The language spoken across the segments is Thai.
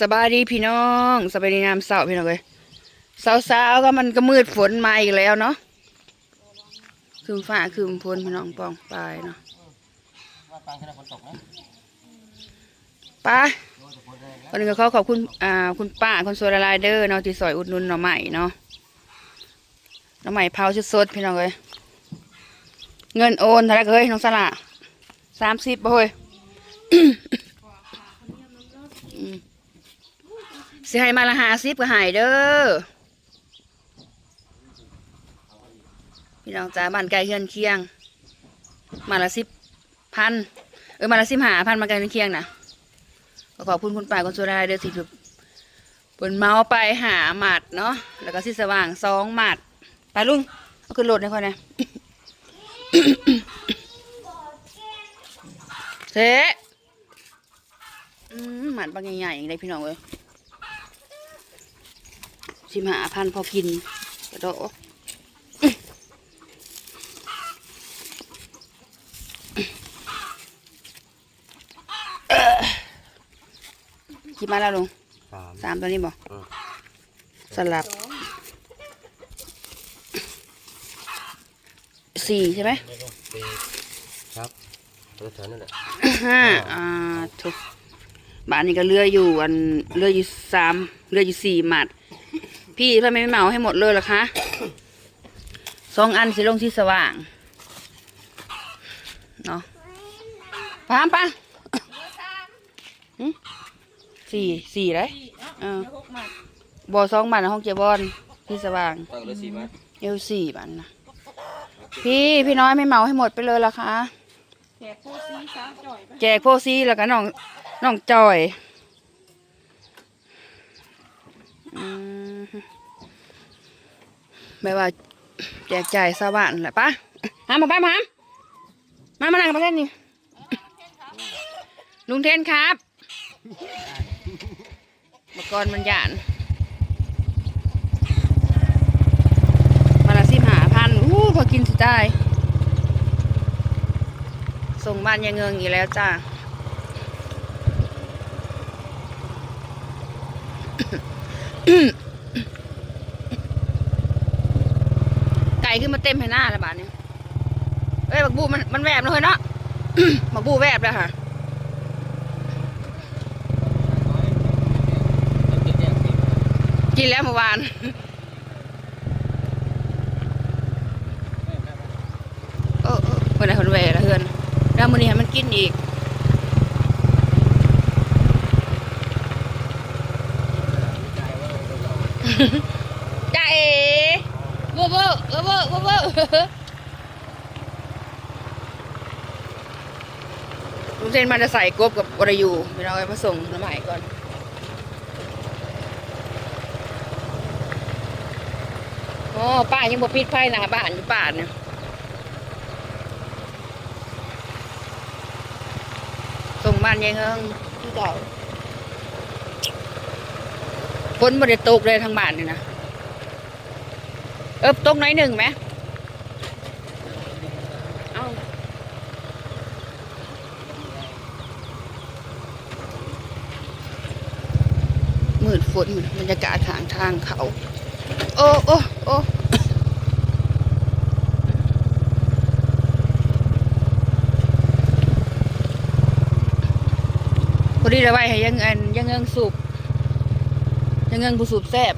สบายดีพี่น้องสบายดีน้ำเสาพี่น้องเลยเสาๆก็มันก็มืดฝนมาอีกแล้วเนาะคืมฟ้าคืมฝนพี่น้องปองปลายเนาะว่าฟังขณะฝนตกนะไป้าวันนี้ก็ขอขอบคุณอ่าคุณป้าคนสวยละลายเดอร์เนาะที่ซอยอุดนุนหน่อใหม่เนาะหน่อใหม่เผาชุดสดพี่น้องเลยเงินโอนเท่าไรเอ้ยน้องสละสามสิบบ่เฮ้ย สิให้มาละหาสิบก็หายเด้อ พี่น้องจ้าบ้านไกลเฮือนเคียง มาละสิบพันเออมาละสิบหาพันมาไกลเฮือนเคียงนะก็ขอบคุณคุณป้าคุณสุรายเด้อสิบบเปินเมาไปหาหมัดเนาะแล้วก็สิสว่างสองหมัดไปลุงเอาขึ้นรถให้ค่อยนะเซ หมัดบางใหญ่ๆอย่างไรพี่น้องเอ้ยสิบหาพันพอกินกระโดดคิดมาแล้วลุงสามสามตัวนี้บอกอืมสลับสี่ใช่ไหมสี่ครับตัวแถวนั่นแหละห้าอ่าถูก บ้านนี้ก็เลืออยู่อันเลืออยู่สามเลืออยู่สี่หมัด พี่ทำไมไม่เหมาให้หมดเลยล่ะคะสองอันสิลงที่สว่างเนาะพามปะหึสี่สี่เลยเออบอสองบาทนะห้องเจบอนที่สว่างตั้งเลยสี่ไหมเอวสี่บาทนะพี่พี่น้อยไม่เหมาให้หมดไปเลยล่ะคะ แขกผู้ซีสาวจ่อยแจกโพซีแล้วก็น้องน้องจอยไม่ว่าแจกจ่ายชาวบ้านแหละปะหามมาไปมาหามามานั่งมาเล่นนี่ลุงเทนครับมากรมันหยานมาละสิบหาพันอู้พอกินสิได้ ส่งบ้านยายเงิงอีกแล้วจ้าไก่ขึ้นมาเต็มให้หน้าแล้วบาดนี้เอ้ยบักบูมันมันแวบเลยเนาะบักบูแวบแล้วค่ะกินแล้วเมื่อวานเออเออเมื่อไหร่คนแหวละเฮือน แล้วมื้อนี้ให้มันกินอีกจ้าเอเวอร์เวอร์เวอร์เวอร์เวอร์เวอร์ลุงเซนมันจะใส่กบกับวรยูเดี๋ยวเราไปผสมน้ำใหม่ก่อนอ๋อป้ายังบ่ปิดไฟหน้าบ้านอยู่ป่านเนี่ยส่ง บ้านยายเฮิงที่เก่าฝนบ่ได้ตกเลยทางบ้านนี่นะเออตกหน้อยหนึ่งไหมเอามืดฝนบรรยากาศทางทางเขา โอ้โอ้โอ้พอดีเลยไว้ให้ยังเงินยังเงินสูบยังเงินผู้สูบแซบ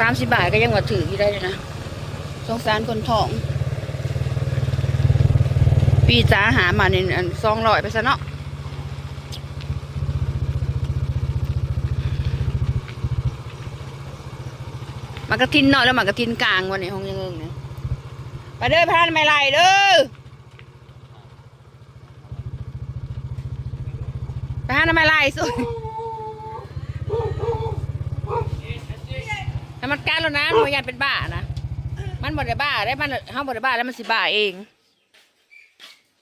สามสิบบาทก็ยังว่าถืออยู่ได้เลยนะสงสารคนท้อง ปีจ้าหามาในซองลอยไปซะเนาะ มากระทินเนาะแล้วมากระทินกลางวันนี้ห้องยังเงิงเนี่ยไปเด้อพานไม่ไรเด้อไปหาทำไมไรสุดให้มันการแล้วนะมันยันเป็นบ้านะมันบ่ได้บ้าได้มันเฮาบ่ได้บ้าแล้วมันสิบ้าเอง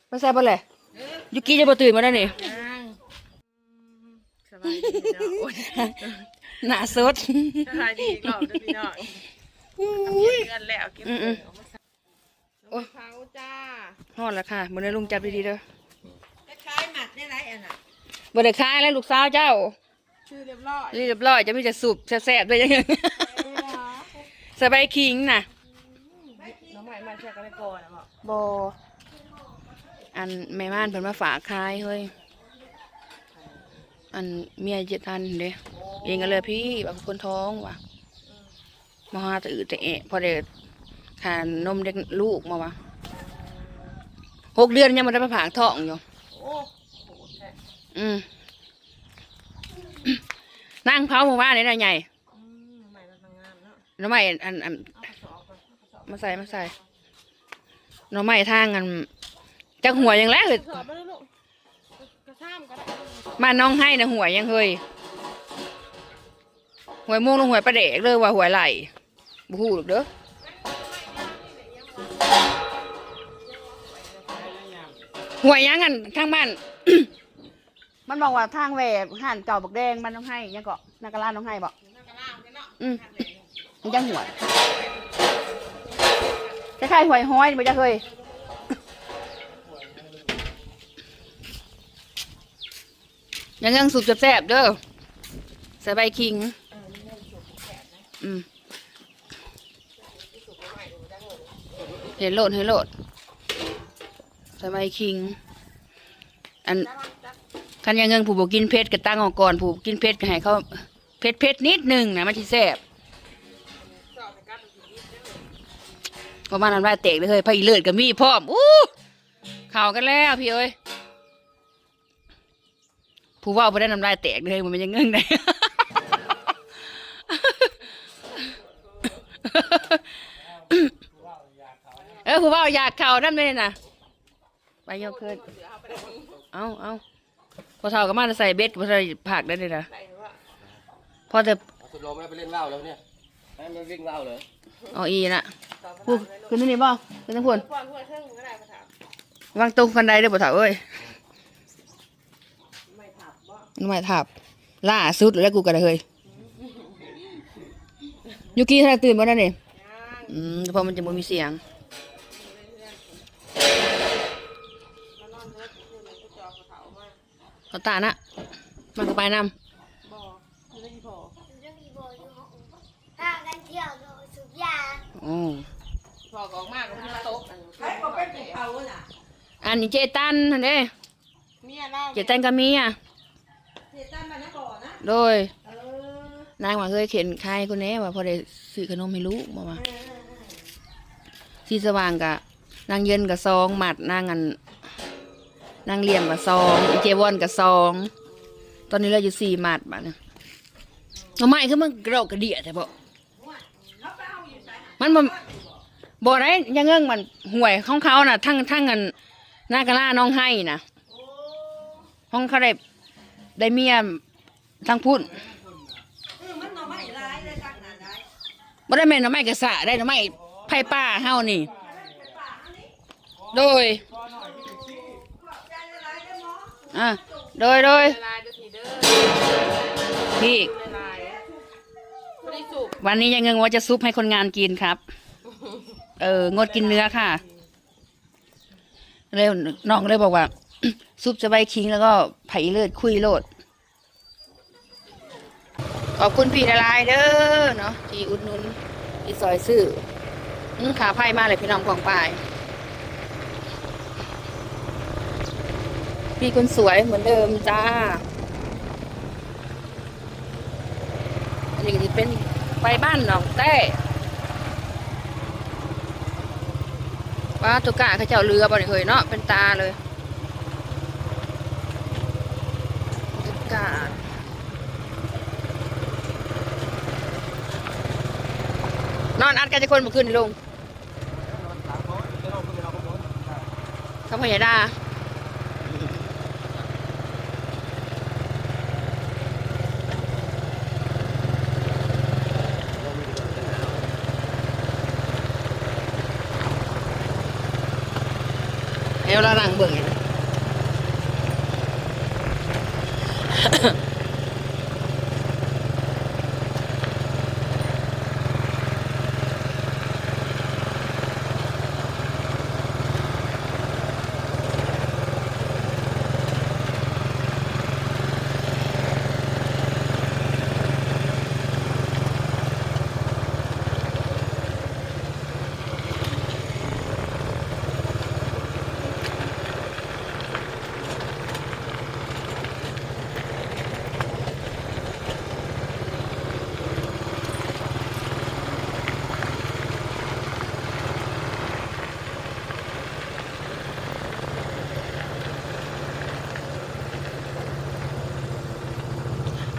ไม่ใช่ปะเลยยุกี้จะมาตื่นมาได้นี่สบายดีเนาะโอ้ย หน้าสดสบายดีอีกรอบเด้อพี่น้องเก็บเงินแล้วเก็บเงินเอามาใส่อ้ยเผาจ้าฮอดแล้วค่ะบ่ได้ลุงจับดีๆเด้อคล้ายๆหมัดได้ไรอันน่ะบ่ได้ขายแล้วลูกสาวเจ้าชื่อเรียบร้อยเรียบร้อยจะมีแต่สูบแซ่บๆด้วยยังไงสบายคิงน่ะ น้องใหม่มาเชียร์กันไปก่อนนะบอกบอันแม่ม่านเพิ่นมาฝากขายเฮ้ย อันเมียเจ็ดอันเด้เองก็เลยพี่ว่าคนท้องว่ะมาหาแต่อืดแต่แอะพอได้ขานนมเด็กลูกมาวะหกเดือนยังมันได้มาผากท้องอยู่อืมนั่งเผาหมู่บ้านนี่นะใหญ่อืมใหม่มาทำงานเนาะหน้ำใหม่อันอันมาใส่มาใส่น้ำใหม่ทางอันจักหัวยังแล้วเลย มาน้องให้นะหัวยังเฮยหวยม่วงลงหวยประเดกเลยว่าหวยไหลบูฮูหรอกเด้อหวยยังกันทางบ้านมันบอกว่าทางแหวกห่านเก่าบักแดงมันต้องให้ยังเกาะนากาลาต้องให้บอกอืมมันจังหวยคล้ายๆหวยห้อยมันจะเคย ยังยังสุดแซ่บเด้อใส่ใบคิง อืมเห็นโหลดเห็นโหลดใส่ใบคิง อันคันยังเงินผู้บกินเพชรก็ตั้งออกก่อนผู้กินเพชรก็ให้เขาเพชรเพชรนิดหนึงนะมันที่แซ่บประมาณนั้นว่าเตกเลยเฮ้ยพระอีเลิศกับมีพร้อมอู้เข่ากันแล้วพี่เอ้ย ผู้เว่าบ่ได้น้ำลายแตกเลยมันเป็นยังเงื่งได้เออผู้เว่าอยากเข่านั่นเลยนะไปยกขึ้นเอาเอาพอเท่ากับมาใส่เบ็ดพอใส่ผักได้เลยนะใส่ว่าพอจะเอาสุดลมแล้วไปเล่นว่าวแล้วเนี่ยให้มันวิ่งว่าวเลยเอาอีนะต่อไปพูดขึ้นที่นี่บ่ขึ้นทั้งพูนก่อนพูดเครื่องก็ได้ภาษามวางตรงคันไดเด้อบ่เท่าเอ้ยไม่ถับบ่ น้ำไม่ทับล่าสุดแล้วกูก็ได้เฮ้ยยูกี้ท่านตื่นบ่ได้นี่ย่างอืมเพราะมันจะบ่มีเสียงมานอนเลิกคืนนั้นก็จอกระเถามาเขาตานะมันก็ไปนำบ่ไม่ได้พอพากันเที่ยวดูสุกยาอืมพอก็ออกมากก็ที่โต๊ะอันใครบอกเป็นภูเขาน่ะอันนี้เจตันนั่นเด้เมียเล่าเจตันก็มีอะเสียตั้นมานะก่อนนะ โดย เออนางว่าเคยเข็นใครคนนี้ว่าพอได้ซื้อขนมให้ลูกมาว่าสีสว่างกะนางเย็นกับซองหมัดนางอันนางเหลี่ยมกับซองอีเจวอนกับซอง ตอนนี้เราอยู่สี่หมัดบ้านะทำไมคือมันกระโดดกระเดียแต่บอกเขาไปเอาอยู่ใส่มันบ่บ่ได้ยังเงื่งมันห่วยของเขาน่ะ ทั้งทั้งอันหน้ากะล่าน้องให้น่ะโอ้ห้องเขาได้ได้เมีย ทั้งพุ่นเออมันหน่อไม่ได้แม่นหน่อไม้กระสะได้หน่อไม้ไผ่ป่าเฮานี่ โดยอะโดยโดยพี่วันนี้ยังเงงว่าจะซุปให้คนงานกินครับ เอองดกินเนื้อค่ะเลยน้องเลยบอกว่า ซุปจะใบคิงแล้วก็ไผ่เลือดคุยโลด ขอบคุณพี่ละลายเด้อเนาะที่อุดหนุนที่ซอยซื้อขาไพ่มาเลยพี่น้องกองปลายพี่คนสวยเหมือนเดิมจ้าอันนี้จะเป็นไปบ้านหนองแต้ว่าตุกกะเขาเจ้าเรือบ่ได้เคยเนาะเป็นตาเลยตุกกะ นอนอัดกันจะคนเมื่อคืนนี่ลงเขาพยาดาเอวละหลังเบิ่ง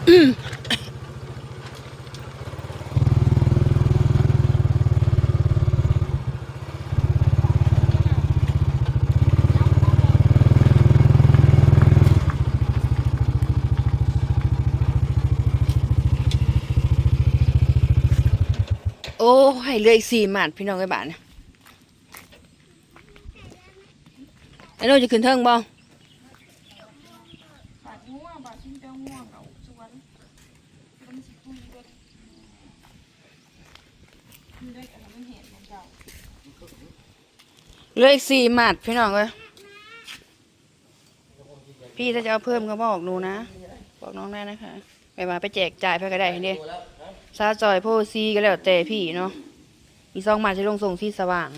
โอ้ให้เหลืออีกสี่หมัดพี่น้องไอ้บ้านนะไอ้โน่จะขึ้นเทิงบ่บาดง่วงบาดชิ้นเจ้าง่วงเขาสวนมันสิคุยเบิดมันได้กันมันเห็นของเก่า เหลืออีกสี่หมัดพี่น้องเอ้ยพี่ถ้าจะเอาเพิ่มก็บอกหนูนะ บอกน้องได้นะคะไปมาไปแจกจ่ายไปก็ได้เด้ซาจอยโพซีก็แล้วแต่พี่เนาะมีซองมาจะลงส่งที่สว่าง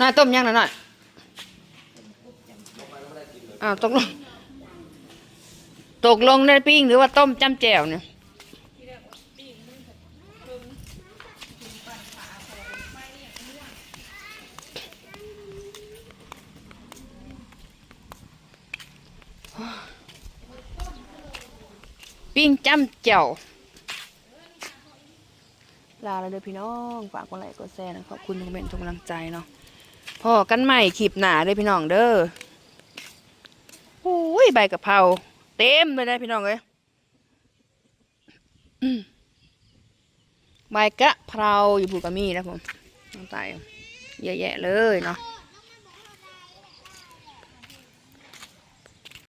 น่าต้มยังหน่อยหน่อยอ้าวตกลง ตกลงได้ปิ้งหรือว่าต้มจ้ำแจ่วเนี่ย ปิ้งจ้ำเจ่วลาแล้วเด้อพี่น้องฝากกดไลค์กดแชร์นะขอบคุณทุกเมนทุกกำลังใจเนาะพอกันใหม่คลิปหนาเด้อพี่น้องเด้อโอ้ยใบกะเพราเต็มเลยนะพี่น้องเอ้ยใบกะเพราอยู่ผูกกะมีนะผมน้องตายเยอะแยะเลยเนาะ